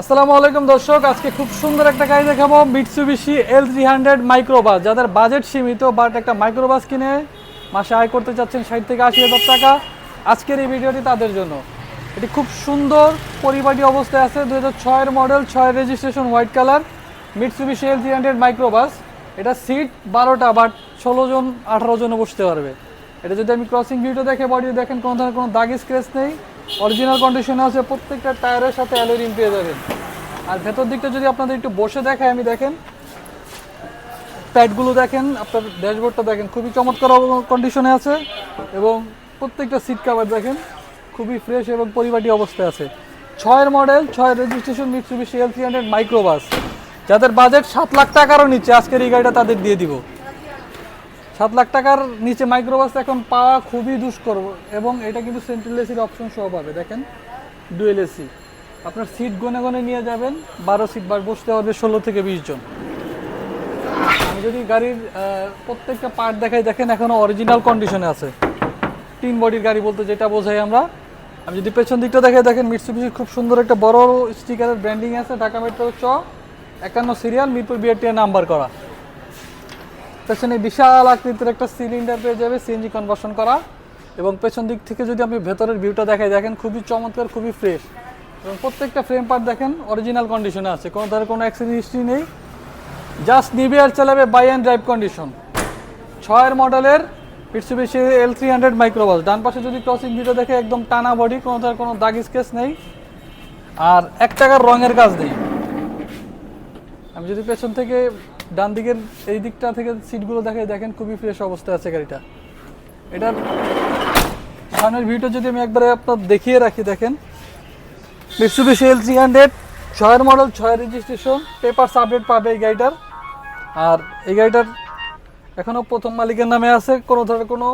আসসালামু আলাইকুম দর্শক, আজকে খুব সুন্দর একটা গাড়ি দেখাবো Mitsubishi L three hundred microbus যাদের বাজেট সীমিত বাট একটা মাইক্রোবাস কিনে মাসে আয় করতে চাচ্ছেন ষাট থেকে আশি হাজার টাকা আজকের এই ভিডিওটি তাদের জন্য। এটি খুব সুন্দর পরিপাটি অবস্থায় আছে দু হাজার ছয়ের মডেল ছয় registration white colour Mitsubishi L three hundred microbus এটা সিট বারোটা বাট ষোলো জন, আঠারো জনও বসতে পারবে। এটা যদি আমি ক্রসিং ভিউটা দেখে বডি দেখেন, কোনো ধরনের কোনো দাগ স্ক্রেচ নেই। অরিজিনাল কন্ডিশনে আছে প্রত্যেকটা টায়ারের সাথে অ্যালোরিম পেয়ে যাবেন। আর ভেতর দিকটা যদি আপনাদের একটু বসে দেখায়, আমি দেখেন। প্যাডগুলো দেখেন, আপনার ড্যাশবোর্ডটা দেখেন। খুবই চমৎকার কন্ডিশনে আছে এবং প্রত্যেকটা সিট কাভার দেখেন, খুবই ফ্রেশ এবং পরিপাটি অবস্থায় আছে। ছয়ের মডেল ছয়ের registration Mitsubishi L three hundred microbus যাদের বাজেট সাত লাখ টাকারও নিচে, আজকের এই গাড়িটা তাদের দিয়ে দিব। সাত লাখ টাকার নিচে মাইক্রোবাস এখন পাওয়া খুবই দুষ্কর এবং এটা কিন্তু সেন্ট্রাল এসির অপশন সহ পাবে। দেখেন ডুয়েল এসি আপনার সিট গনে গনে নিয়ে যাবেন, বারো সিট বার বসতে পারবে ষোলো থেকে বিশ জন। আমি যদি গাড়ির প্রত্যেকটা পার্ট দেখাই, দেখেন এখনও অরিজিনাল কন্ডিশনে আছে। তিন বডির গাড়ি বলতে যেটা বোঝাই আমরা। আমি যদি পেছন দিকটা দেখে দেখেন মিটসুবিশির খুব সুন্দর একটা বড় স্টিকারের ব্র্যান্ডিং আছে, ঢাকা মেট্রো চ একান্ন সিরিয়াল মিরপুর বিআরটি নাম্বার করা। পেছনে বিশাল আকৃতির একটা সিলিন্ডার পেয়ে যাবে সিএনজি কনভার্সন করা। এবং পেছন দিক থেকে যদি আপনি ভেতরের ভিউটা দেখাই, দেখেন খুবই চমৎকার, খুবই ফ্রেশ এবং প্রত্যেকটা ফ্রেম পার্ট দেখেন অরিজিনাল কন্ডিশনে আছে। কোনো ধরনের কোনো অ্যাক্সিডেন্ট হিস্ট্রি নেই। জাস্ট নিবে আর চালাবে বাই অ্যান্ড ড্রাইভ কন্ডিশন ছয়ের মডেলের Mitsubishi L three hundred microbus ডান পাশে যদি ক্রসিং ভিডিও দেখে, একদম টানা বডি কোনো ধরনের কোনো দাগ স্কেচ নেই। আর এক টাকার রঙের কাজ নেই। আমি যদি পেছন থেকে ডান দিকের এই দিকটা থেকে সিটগুলো দেখে দেখেন খুবই ফ্রেশ অবস্থায় আছে গাড়িটা। এটার সামনের ভিউটা যদি আমি একবারে আপনার দেখিয়ে রাখি, দেখেন। মিটসুবিশি এল থ্রি হান্ড্রেড ছয়ের মডেল ছয় রেজিস্ট্রেশন পেপারস আপডেট পাবে এই গাড়িটার। আর এই গাড়িটার এখনও প্রথম মালিকের নামে আছে, কোনো ধরনের কোনো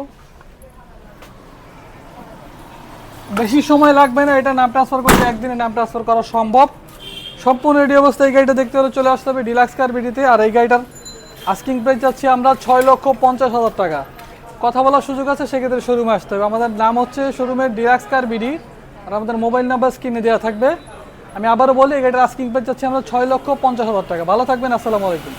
বেশি সময় লাগবে না, এটা নাম ট্রান্সফার করতে একদিনে নাম ট্রান্সফার করা সম্ভব। সম্পূর্ণ রেডি অবস্থায় এই গাড়িটা দেখতে হলে চলে আসতে হবে ডিলাক্স কার বিডিতে। আর এই গাড়িটার আস্কিং প্রাইস যাচ্ছি আমরা ছয় লক্ষ পঞ্চাশ হাজার টাকা। কথা বলার সুযোগ আছে, সেক্ষেত্রে শোরুমে আসতে হবে। আমাদের নাম হচ্ছে শোরুমের ডিলাক্স কার বিডি, আর আমাদের মোবাইল নাম্বার স্ক্রিনে দেওয়া থাকবে। আমি আবারও বলি, এই গাড়িটার আস্কিং প্রাইস যাচ্ছি আমরা ছয় লক্ষ পঞ্চাশ হাজার টাকা। ভালো থাকবেন, আসসালামু আলাইকুম।